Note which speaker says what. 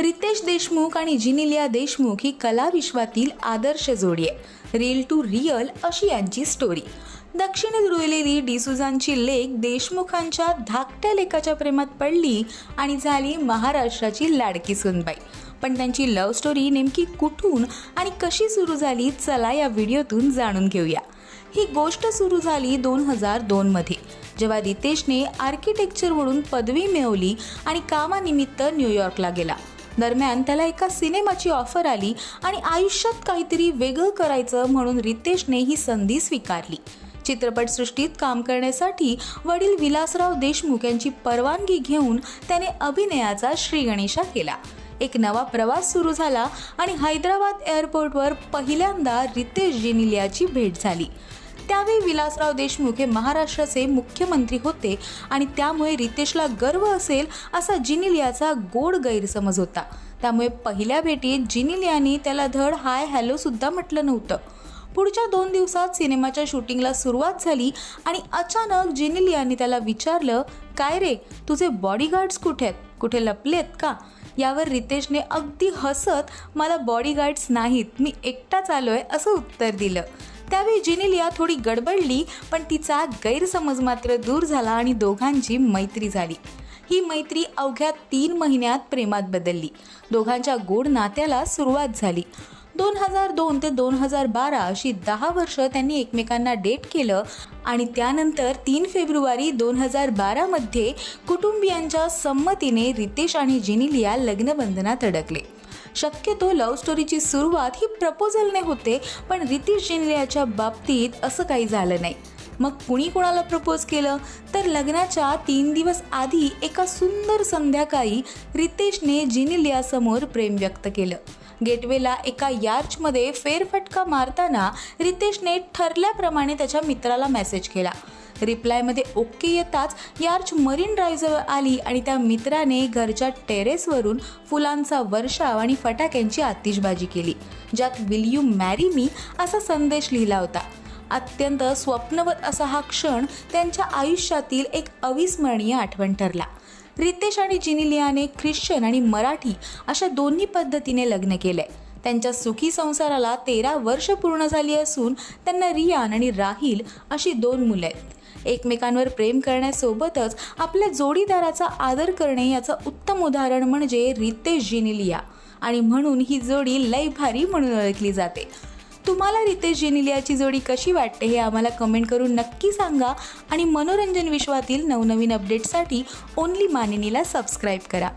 Speaker 1: रितेश देशमुख आणि जिनिलिया देशमुख ही कला विश्वातील आदर्श जोडी आहे रिल टू रिअल अशी यांची स्टोरी दक्षिणेत रुळलेली डिसुजांची लेख देशमुखांच्या धाकट्या लेखाच्या प्रेमात पडली आणि झाली महाराष्ट्राची लाडकी सुनबाई. पण त्यांची लव्ह स्टोरी नेमकी कुठून आणि कशी सुरू झाली चला या व्हिडिओतून जाणून घेऊया. ही गोष्ट सुरू झाली दोन हजार दोनमध्ये जेव्हा रितेशने आर्किटेक्चरवरून पदवी मिळवली आणि कामानिमित्त न्यूयॉर्कला गेला. दरम्यान त्याला एका सिनेमाची ऑफर आली आणि आयुष्यात काहीतरी वेगळं करायचं म्हणून रितेशने ही संधी स्वीकारली. चित्रपटसृष्टीत काम करण्यासाठी वडील विलासराव देशमुख यांची परवानगी घेऊन त्याने अभिनयाचा श्रीगणेशा केला. एक नवा प्रवास सुरू झाला आणि हैदराबाद एअरपोर्टवर पहिल्यांदा रितेश जेनिलियाची भेट झाली. त्यावेळी विलासराव देशमुख हे महाराष्ट्राचे मुख्यमंत्री होते आणि त्यामुळे रितेशला गर्व असेल असा जिनिलियाचा गोड गैरसमज होता. त्यामुळे पहिल्या भेटीत जिनिलियानी त्याला धड हाय हॅलो सुद्धा म्हटलं नव्हतं. पुढच्या दोन दिवसात सिनेमाच्या शूटिंगला सुरुवात झाली आणि अचानक जिनिलियानी त्याला विचारलं काय रे तुझे बॉडीगार्ड्स कुठे आहेत? कुठे लपलेत का? यावर रितेशने अगदी हसत मला बॉडीगार्ड्स नाहीत मी एकटाच आलो आहे असं उत्तर दिलं. त्यावेळी जेनेलिया थोडी गडबडली पण तिचा गैरसमज मात्र दूर झाला आणि दोघांची मैत्री झाली. ही मैत्री अवघ्या तीन महिन्यात प्रेमात बदलली. दोघांच्या गोड नात्याला सुरुवात झाली. दोन हजार दोन ते दोन हजार बारा अशी दहा वर्ष त्यांनी एकमेकांना डेट केलं आणि त्यानंतर तीन फेब्रुवारी दोन हजार बारामध्ये कुटुंबियांच्या संमतीने रितेश आणि जिनिलिया लग्नबंधनात अडकले. शक्यतो लव्ह स्टोरीची सुरुवात ही प्रपोजलने होते पण रितेश जिनिलियाच्या बाबतीत असं काही झालं नाही. मग कुणी कोणाला प्रपोज केलं? तर लग्नाच्या तीन दिवस आधी एका सुंदर संध्याकाळी रितेशने जिनिलियासमोर प्रेम व्यक्त केलं. गेटवेला एका यार्चमध्ये फेरफटका मारताना रितेशने ठरल्याप्रमाणे त्याच्या मित्राला मेसेज केला. रिप्लायमध्ये ओके येताच यार्च मरीन ड्राईव्हजवळ आली आणि त्या मित्राने घरच्या टेरेसवरून फुलांचा वर्षाव आणि फटाक्यांची आतिषबाजी केली ज्यात विल यू मॅरी मी असा संदेश लिहिला होता. अत्यंत स्वप्नवत असा हा क्षण त्यांच्या आयुष्यातील एक अविस्मरणीय आठवण ठरला. रितेश आणि जिनिलियाने ख्रिश्चन आणि मराठी अशा दोन्ही पद्धतीने लग्न केलंय त्यांच्या सुखी संसाराला तेरा वर्ष पूर्ण झाली असून त्यांना रियान आणि राहील अशी दोन मुलं आहेत. एकमेकांवर प्रेम करण्यासोबतच आपल्या जोडीदाराचा आदर करणे याचं उत्तम उदाहरण म्हणजे रितेश जिनिलिया आणि म्हणून ही जोडी लय भारी म्हणून ओळखली जाते. तुम्हाला रितेश जेनिलियाची जोडी कशी वाटते हे आम्हाला कमेंट करून नक्की सांगा आणि मनोरंजन विश्वातील नवनवीन अपडेट्ससाठी ओनली मानिनीला सबस्क्राईब करा.